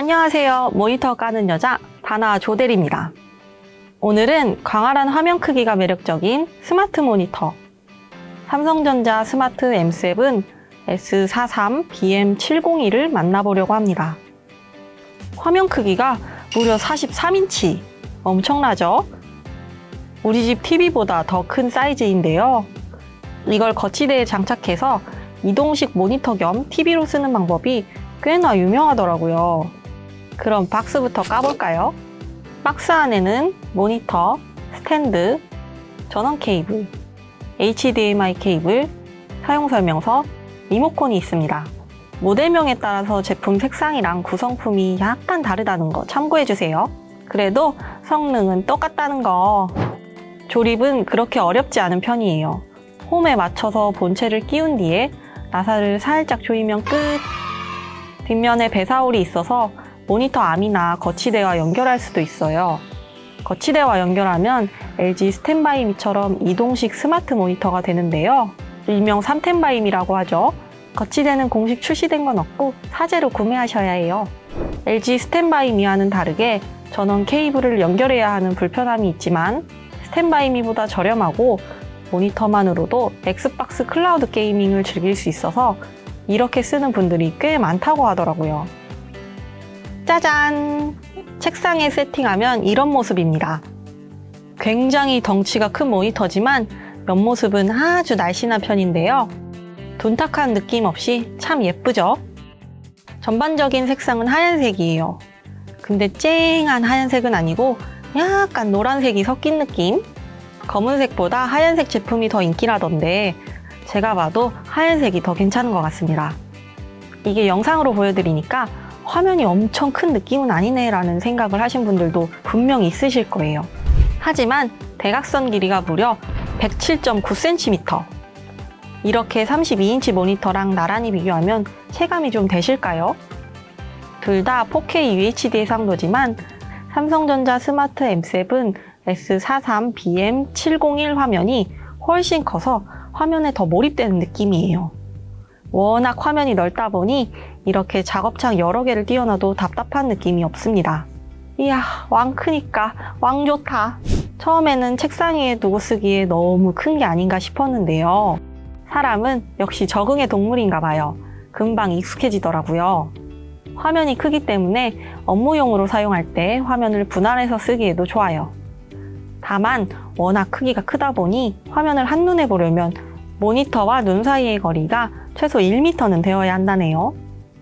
안녕하세요. 모니터 까는 여자 다나 조델입니다. 오늘은 광활한 화면 크기가 매력적인 스마트 모니터 삼성전자 스마트 M7 S43 BM701을 만나보려고 합니다. 화면 크기가 무려 43인치. 엄청나죠? 우리 집 TV보다 더 큰 사이즈인데요. 이걸 거치대에 장착해서 이동식 모니터 겸 TV로 쓰는 방법이 꽤나 유명하더라고요. 그럼 박스부터 까볼까요? 박스 안에는 모니터, 스탠드, 전원 케이블, HDMI 케이블, 사용설명서, 리모컨이 있습니다. 모델명에 따라서 제품 색상이랑 구성품이 약간 다르다는 거 참고해주세요. 그래도 성능은 똑같다는 거. 조립은 그렇게 어렵지 않은 편이에요. 홈에 맞춰서 본체를 끼운 뒤에 나사를 살짝 조이면 끝. 뒷면에 배사홀이 있어서 모니터 암이나 거치대와 연결할 수도 있어요. 거치대와 연결하면 LG 스탠바이미처럼 이동식 스마트 모니터가 되는데요. 일명 3텐바임이라고 하죠. 거치대는 공식 출시된 건 없고 사제로 구매하셔야 해요. LG 스탠바이미와는 다르게 전원 케이블을 연결해야 하는 불편함이 있지만 스탠바이미보다 저렴하고 모니터만으로도 엑스박스 클라우드 게이밍을 즐길 수 있어서 이렇게 쓰는 분들이 꽤 많다고 하더라고요. 짜잔! 책상에 세팅하면 이런 모습입니다. 굉장히 덩치가 큰 모니터지만 옆모습은 아주 날씬한 편인데요. 돈탁한 느낌 없이 참 예쁘죠? 전반적인 색상은 하얀색이에요. 근데 쨍한 하얀색은 아니고 약간 노란색이 섞인 느낌? 검은색보다 하얀색 제품이 더 인기라던데 제가 봐도 하얀색이 더 괜찮은 것 같습니다. 이게 영상으로 보여드리니까 화면이 엄청 큰 느낌은 아니네 라는 생각을 하신 분들도 분명히 있으실 거예요. 하지만 대각선 길이가 무려 107.9cm. 이렇게 32인치 모니터랑 나란히 비교하면 체감이 좀 되실까요? 둘 다 4K UHD 해상도지만 삼성전자 스마트 M7 S43 BM701 화면이 훨씬 커서 화면에 더 몰입되는 느낌이에요. 워낙 화면이 넓다 보니 이렇게 작업창 여러 개를 띄워놔도 답답한 느낌이 없습니다. 이야, 왕 크니까 왕 좋다. 처음에는 책상 위에 두고 쓰기에 너무 큰 게 아닌가 싶었는데요. 사람은 역시 적응의 동물인가 봐요. 금방 익숙해지더라고요. 화면이 크기 때문에 업무용으로 사용할 때 화면을 분할해서 쓰기에도 좋아요. 다만 워낙 크기가 크다 보니 화면을 한눈에 보려면 모니터와 눈 사이의 거리가 최소 1m는 되어야 한다네요.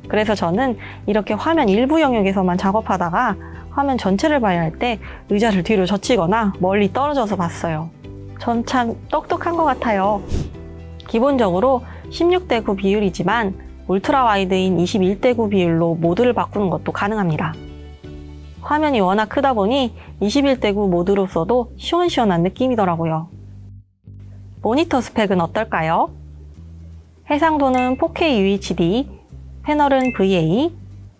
그래서 저는 이렇게 화면 일부 영역에서만 작업하다가 화면 전체를 봐야 할 때 의자를 뒤로 젖히거나 멀리 떨어져서 봤어요. 전 참 똑똑한 것 같아요. 기본적으로 16대 9 비율이지만 울트라 와이드인 21대 9 비율로 모드를 바꾸는 것도 가능합니다. 화면이 워낙 크다 보니 21대 9 모드로 써도 시원시원한 느낌이더라고요. 모니터 스펙은 어떨까요? 해상도는 4K UHD, 패널은 VA,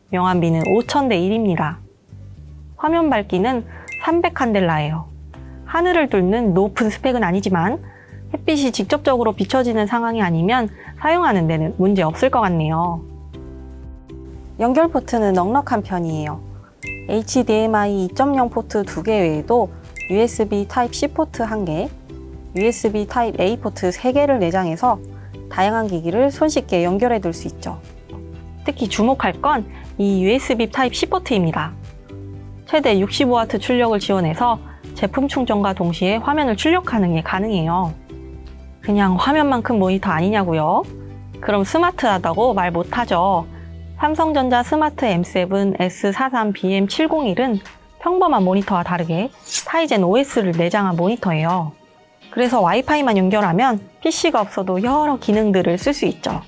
명암비는 5000대 1입니다. 화면 밝기는 300칸델라예요. 하늘을 뚫는 높은 스펙은 아니지만 햇빛이 직접적으로 비춰지는 상황이 아니면 사용하는 데는 문제 없을 것 같네요. 연결 포트는 넉넉한 편이에요. HDMI 2.0 포트 2개 외에도 USB Type-C 포트 1개, USB Type-A 포트 3개를 내장해서 다양한 기기를 손쉽게 연결해 둘 수 있죠. 특히 주목할 건 이 USB Type-C 포트입니다. 최대 65W 출력을 지원해서 제품 충전과 동시에 화면을 출력하는 게 가능해요. 그냥 화면만큼 모니터 아니냐고요? 그럼 스마트하다고 말 못하죠. 삼성전자 스마트 M7 S43 BM701은 평범한 모니터와 다르게 타이젠 OS를 내장한 모니터예요. 그래서 와이파이만 연결하면 PC가 없어도 여러 기능들을 쓸 수 있죠.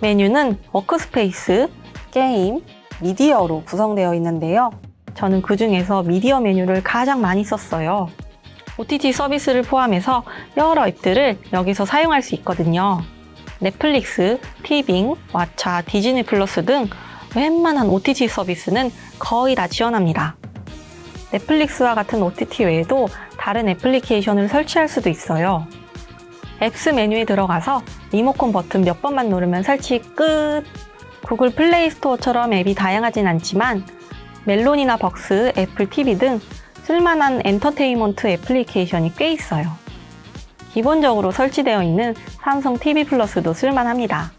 메뉴는 워크스페이스, 게임, 미디어로 구성되어 있는데요. 저는 그 중에서 미디어 메뉴를 가장 많이 썼어요. OTT 서비스를 포함해서 여러 앱들을 여기서 사용할 수 있거든요. 넷플릭스, 티빙, 왓챠, 디즈니 플러스 등 웬만한 OTT 서비스는 거의 다 지원합니다. 넷플릭스와 같은 OTT 외에도 다른 애플리케이션을 설치할 수도 있어요. 앱스 메뉴에 들어가서 리모컨 버튼 몇 번만 누르면 설치 끝! 구글 플레이 스토어처럼 앱이 다양하진 않지만 멜론이나 벅스, 애플 TV 등 쓸만한 엔터테인먼트 애플리케이션이 꽤 있어요. 기본적으로 설치되어 있는 삼성 TV 플러스도 쓸만합니다.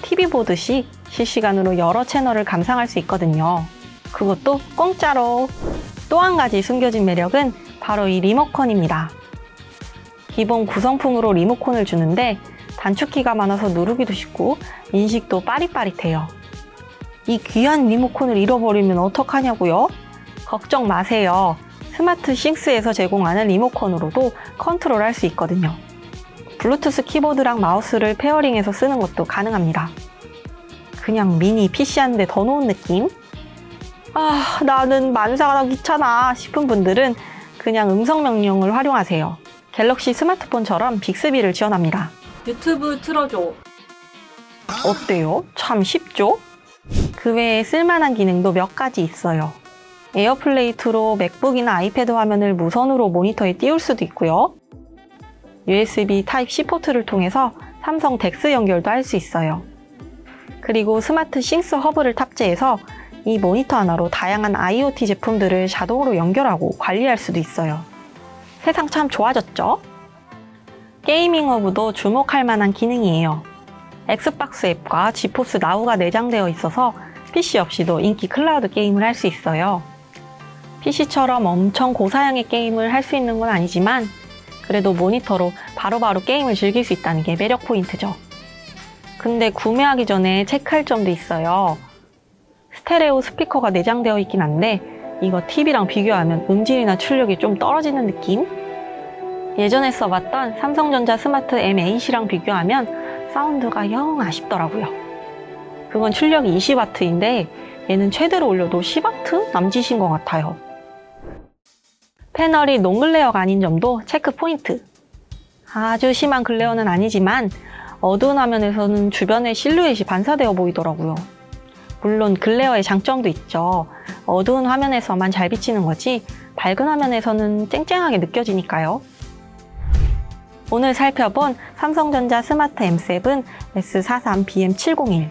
TV 보듯이 실시간으로 여러 채널을 감상할 수 있거든요. 그것도 공짜로. 또 한 가지 숨겨진 매력은 바로 이 리모컨입니다. 기본 구성품으로 리모컨을 주는데 단축키가 많아서 누르기도 쉽고 인식도 빠릿빠릿해요. 이 귀한 리모컨을 잃어버리면 어떡하냐고요? 걱정 마세요. 스마트 6에서 제공하는 리모컨으로도 컨트롤 할 수 있거든요. 블루투스 키보드랑 마우스를 페어링해서 쓰는 것도 가능합니다. 그냥 미니 PC 한 대 더 놓은 느낌? 아, 나는 만사가 귀찮아 싶은 분들은 그냥 음성 명령을 활용하세요. 갤럭시 스마트폰처럼 빅스비를 지원합니다. 유튜브 틀어줘. 어때요? 참 쉽죠? 그 외에 쓸만한 기능도 몇 가지 있어요. 에어플레이 2로 맥북이나 아이패드 화면을 무선으로 모니터에 띄울 수도 있고요. USB 타입C 포트를 통해서 삼성 덱스 연결도 할 수 있어요. 그리고 스마트 싱스 허브를 탑재해서 이 모니터 하나로 다양한 IoT 제품들을 자동으로 연결하고 관리할 수도 있어요. 세상 참 좋아졌죠? 게이밍 허브도 주목할 만한 기능이에요. 엑스박스 앱과 지포스 나우가 내장되어 있어서 PC 없이도 인기 클라우드 게임을 할 수 있어요. PC처럼 엄청 고사양의 게임을 할 수 있는 건 아니지만 그래도 모니터로 바로바로 게임을 즐길 수 있다는 게 매력 포인트죠. 근데 구매하기 전에 체크할 점도 있어요. 스테레오 스피커가 내장되어 있긴 한데 이거 TV랑 비교하면 음질이나 출력이 좀 떨어지는 느낌? 예전에 써봤던 삼성전자 스마트 M8이랑 비교하면 사운드가 영 아쉽더라고요. 그건 출력이 20W인데 얘는 최대로 올려도 10W 남짓인 것 같아요. 패널이 논글레어가 아닌 점도 체크 포인트. 아주 심한 글레어는 아니지만 어두운 화면에서는 주변의 실루엣이 반사되어 보이더라고요. 물론 글레어의 장점도 있죠. 어두운 화면에서만 잘 비치는 거지 밝은 화면에서는 쨍쨍하게 느껴지니까요. 오늘 살펴본 삼성전자 스마트 M7 S43BM701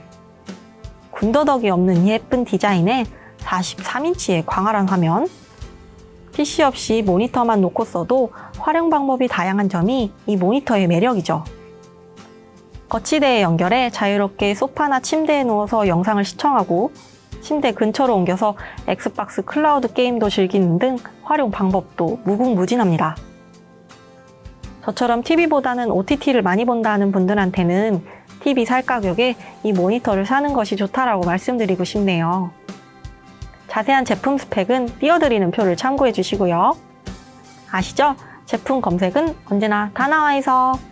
군더더기 없는 예쁜 디자인에 43인치의 광활한 화면 PC 없이 모니터만 놓고 써도 활용 방법이 다양한 점이 이 모니터의 매력이죠. 거치대에 연결해 자유롭게 소파나 침대에 누워서 영상을 시청하고 침대 근처로 옮겨서 엑스박스 클라우드 게임도 즐기는 등 활용 방법도 무궁무진합니다. 저처럼 TV보다는 OTT를 많이 본다는 분들한테는 TV 살 가격에 이 모니터를 사는 것이 좋다라고 말씀드리고 싶네요. 자세한 제품 스펙은 띄워드리는 표를 참고해 주시고요. 아시죠? 제품 검색은 언제나 다 나와 있어.